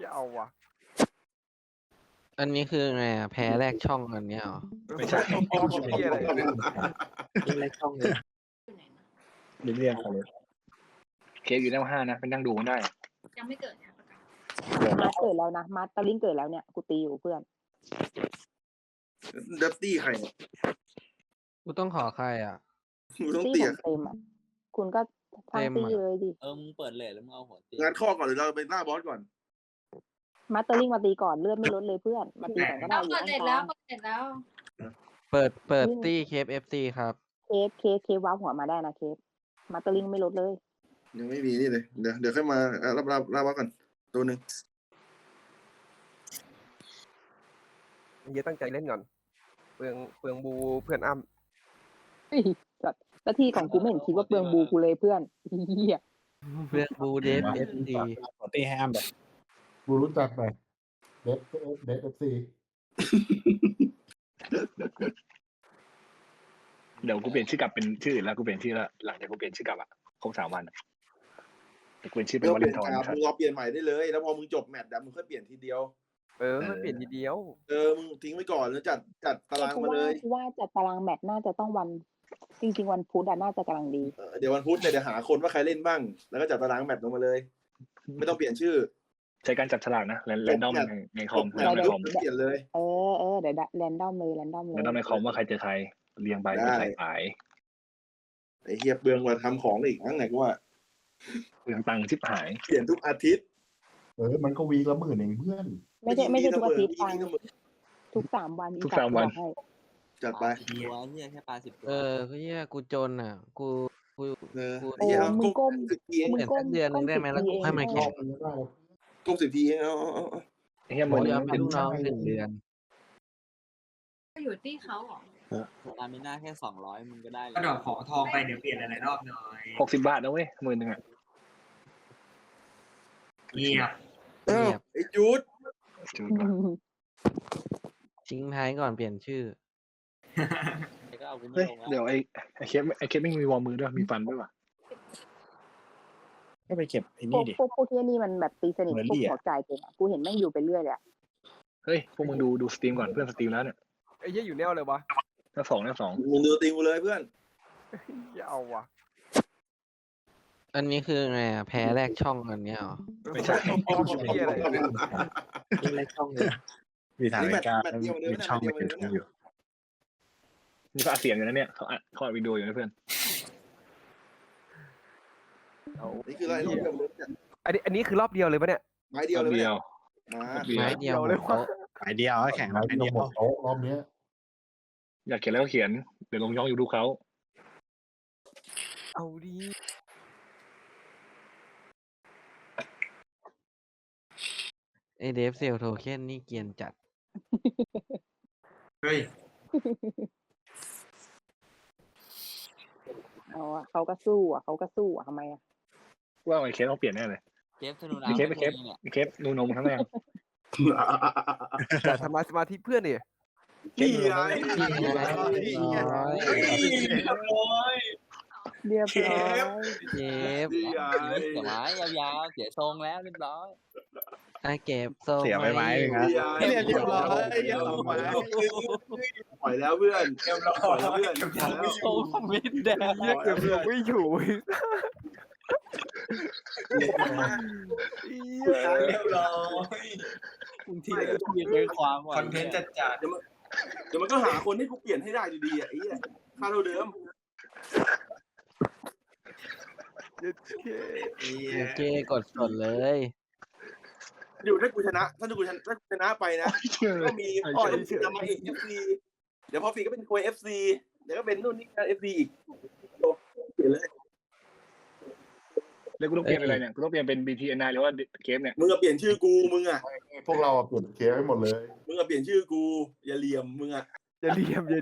อย่าเอาวะอันนี้คือไงอะแพ้แรกช่องอันเนี้ยเหรอไม่ใช่เหี้ยอะไรนี่แรกช่องเลยลิเลียนเขาเลยเคฟอยู่แนวห้านะเป็นนั่งดูกันได้ยังไม่เกิดนะประกาศมาเกิดแล้วนะมาตาลิงเกิดแล้วเนี่ยกูตีอยู่เพื่อนดัตตี้ใครเนี่ยกูต้องขอใครอะมึงต้องตีเตี่ขยองเต็มอะคุณก็เต็ทำมตีอะเลยดิเออมึงเปิดเลทแล้วมึงเอาหัวตีงานข้อก่อนหรือเราไปหน้าบอสก่อน มาตาลิงมาตีก่อนเลือดไม่ลดเลยเพื่อน มาตีก่อนก็ได้แล้วอยู่เปิดเสร็จแล้วข้างเปิดเสร็จแล้ว เปิดเปิดตี้เคฟเอฟซีครับ ๆเคฟเคฟเคฟว้าวหัวมาได้นะเคฟมาตาลิงไม่ลดเลย ยังไม่มีนี่เลย เดี๋ยวเดี๋ยวค่อยมาอะรับรับรับบอสก่อนตัวหนึ่งเหี้ยตั้งใจเล่นก่อนเปลืองเปลืองบูเพื่อนอ้ำเฮ้ยสัตว์หน้าที่ของกูไม่เห็นคิดว่าเปลืองบูกูเลยเพื่อนเฮียเรื่องบูเดฟเอฟซีหัวตีให้อ้ำแบบ กูรู้จักไปเดฟเดฟเอฟซีเดี๋ยวกูเปลี่ยนชื่อกลับเป็นชื่ออื่นแล้วกูเปลี่ยนชื่อแล้วหลังจากกูเปลี่ยนชื่อกลับอะครบสามวันอะเดี๋ยวกูเปลี่ยนชื่อเป็นเราวาเปเลลี่ยนนทอนกราฟครับมึงรอเปลี่ยนใหม่ได้เลย แล้วพอมึงจบแมตช์อะมึงค่อยเปลี่ยนทีเดียว เออไม่เปลี่ยนทีเดียว เออ มึงทิ้งไว้ก่อนแล้วจัดจัดตารางกูมาว่าเลยกูว่าจัดตารางแมตช์น่าจะต้องวัน จริง ๆ วันพุธอะน่าจะกำลังดี เออเดี๋ยววันพุธเนี่ยเดี๋ยวหาคนว่าใครเล่นบ้าง แล้วก็จัดตารางแมตช์ลงมาเลย ไม่ต้องเปลี่ยนชื่อ ใช้การจับฉลากนะแรนดอมในในคอมจแรบนแมดตอช์มในคอมปุ๊บเปลี่ยนเลยเออเออเดี๋ยวแรนดอมเลยแรนดอมเลยแรนดอมในคอมว่าใครเจอใครเรียงไปได้เป็นใครหายไอ้เฮียเปลืองกว่าทำของอีกทั้งไหนกูว่าเรื่องตังค์ชิบหาย เปลี่ยนทุกอาทิตย์ เออ มันก็วีคละหมื่นเองเพื่อน ไม่ใช่ไม่ใช่ทุกอาทิตย์ยิฟังงดีเสมอทุกสามวันทุกสามวันให้จัดไปสิบตัวเฮียแค่ปลาสิบตัวเออก็เหี้ยกูจนอะ กูกูเออกูไอ้เหี้ยโอ้มึงก้มสิบทีเองมึเปลี่ยนสักเดือนหนึงได้ไหมแล้วกูให้มาแข่ง ไม่ได้ก้มสิบทีเองเอาเอาเอาเอาไอ้เหี้ยผมึมงยอมเป็นลูกน้องหนึ่งเดือนก็อยู่ที่เขาเหรอตามิน่าแค่สองร้อยมึงก็ได้เลยก็ดอกขอทองไปเดี๋ยวเปลี่ยนหลายๆรอบหน่อยหกสิบบาทนะเว้ยหมื่นหนึ่งอะเงียบเอ้าไอ้จูดจุดว่ะทิ้งท้ายก่อนเปลี่ยนชื่อก็เอากูไม่เฮ้ยลงแล้ว เดี๋ยวไอ้ไอ้เคฟไอ้เคฟไม่มีวอร์มือด้วยมีฟันด้วยว่ะ ก็ไปเก็บไอ้พวนี่กดิ พวกพวกที่นี่มันแบบตีสนิทเหมือนพวกเหลี่ยหัวใจเก่งอะกูเห็นแม่งอยู่ไปเรื่อยเลยอะเฮ้ยพวกมึงดูดูสตรีมก่อนเพื่อนสตรีมแล้วเนี่ยไอ้เหี้ยอยู่แนวเลยวะหน้าสองหน้าสองมึงดูตีกูเลยเพื่อนอย่าเอาวะอันนี้คือไงอะแพ้แรกช่องอันเนี้ยเหรอไม่ใช่เหี้ยอะไรนี่แรกช่องเลยมีทางนี่แมตช์การแมตช์เดียวเลยนะช่องแมตช์ไม่เดียวเป็นเลยนะอยู่นี่ก็อัดเสียงอยู่นะเนี่ยเขาอัดเขาอัดวิดีโออยู่นะเพื่อน นี่คืออะไรรอบเดียวเลยเนี่ยอันนี้อันนี้คือรอบเดียวเลยปะเนี่ยไม้เดียวเลยเดีเนี่ยยว มาเดียวไม้เดียวเดียวเลยโต๊ะหายเดียวแข่งหายที่เราหมดโต๊ะรอบเนี้ยอยากเขียนแล้วก็เขียน เดี๋ยวลงย้องยูทูบเขาเอาดีไอเดฟเซลโทเค็นนี่เกรียนจัดเฮ้ยเอาอะเขาก็สู้อะเขาก็สู้อะทำไมอะ ว่าไอ้เคสต้องเปลี่ยนแน่เลยเคฟธนูมีน้ำเคฟมีเคฟเนี่ยไอ้เคสนูนมทั้งแรงแต่ทำลายสมาธิเพื่อนดินี่ไงนี่ไงเฮ้ยเรียบร้อยเรียบร้อยเก็บนี่ไงเสียไม้ยาวๆเสียทรงแล้วเรียบร้อยอะเก็บทรงเสียไปไหมหนึ่งฮะนี่ไงเรียบร้อยเรียบร้อยปล่อยแล้วเพื่อนเรียบร้ปอล่อยยแล้วเพื่อนเรียบร้อยทรงมิดแดงเหี้ยเกือบอยู่ไม่อยู่ เรียบร้อยมึงทีละทีเลยความว่ะคอนเทนต์จัดจัดเดี๋ยวมันก็หาคนให้กูเปลี่ยนให้ได้อยู่ดีอะไอ้เหี้ยค่าเท่าเดิมโอเคกดสดเลย อยู่ถ้ากูชนะถ้ากูชนะถ้ากูชนะไปนะ ก็มีพ่อเอฟซีมาเอฟซีเดี๋ยวพอฟีก็เป็นควยเอฟซีเดี๋ยวก็เป็นนู่นนี่เอฟซีอีกโอ้เปลี่ยนเลย แล้วกูต้องเปลี่ยนอะไรเนี่ยกูต้องเปลี่ยนเป็น BTN9 หรือว่าเคฟเนี่ยมึงอะเปลี่ยนชื่อกูมึงอะพวกเราอะเปลี่ยนเคสให้หมดเลยมึงอะเปลี่ยนชื่อกูอย่าเหลี่ยมมึงอะอย่าเหลี่ยมอย่า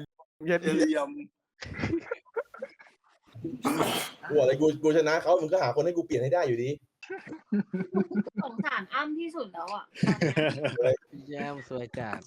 อย่าอย่าเหลี่ยมเหลี่ยมกูอะไรกูกูชนะเขามึงก็หาคนให้กูเปลี่ยนให้ได้อยู่ดีสงสารอ้ำที่สุดแล้วอะ แย่มสวยจัด